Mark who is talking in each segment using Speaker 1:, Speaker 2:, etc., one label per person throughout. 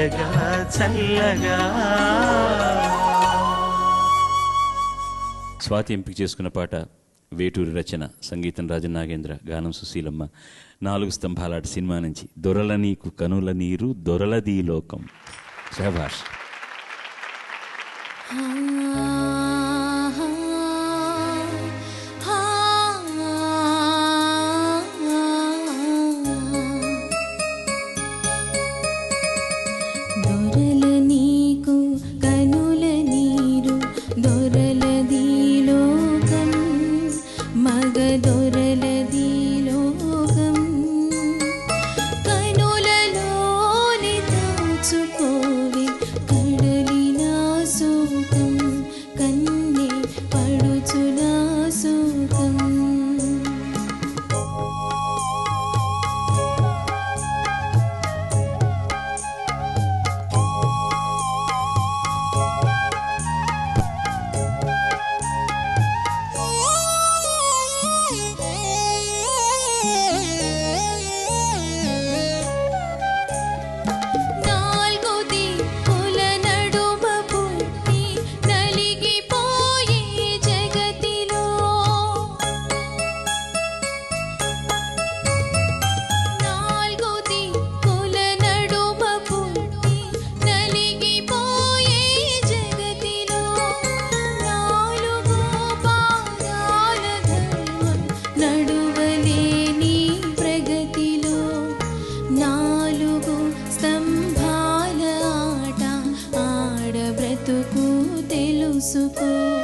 Speaker 1: తీయగా చల్లగా.
Speaker 2: స్వాతి ఎంపిక చేసుకున్న పాట వేటూరి రచన సంగీతం రాజనాగేంద్ర గానం సుశీలమ్మ నాలుగు స్తంభాలాట సినిమా నుంచి దొరల నీకు కనుల నీరు దొరలదీ లోకం. శభాష్.
Speaker 3: sukun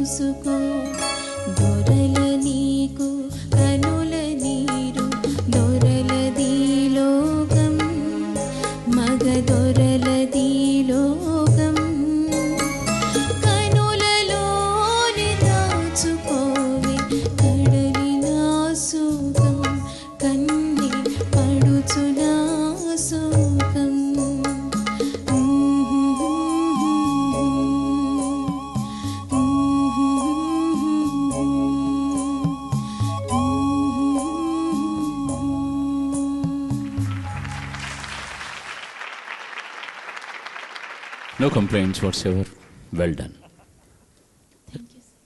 Speaker 3: తెలుసుకో దొరల నీకు కనుల నీరు దొరలది లోకం మగ దొరలది లోకం. కనులలోని దాచుకోవే కడలిన సుఖం కన్ని పడుచున సుఖం.
Speaker 2: No complaints whatsoever well done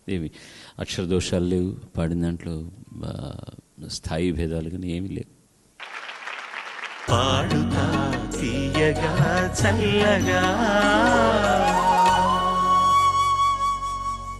Speaker 2: ఏమి? అక్షర దోషాలు లేవు. పాడిన దాంట్లో స్థాయి భేదాలు కానీ ఏమీ లేవు.
Speaker 1: పాడుతా తీయగా చల్లగా.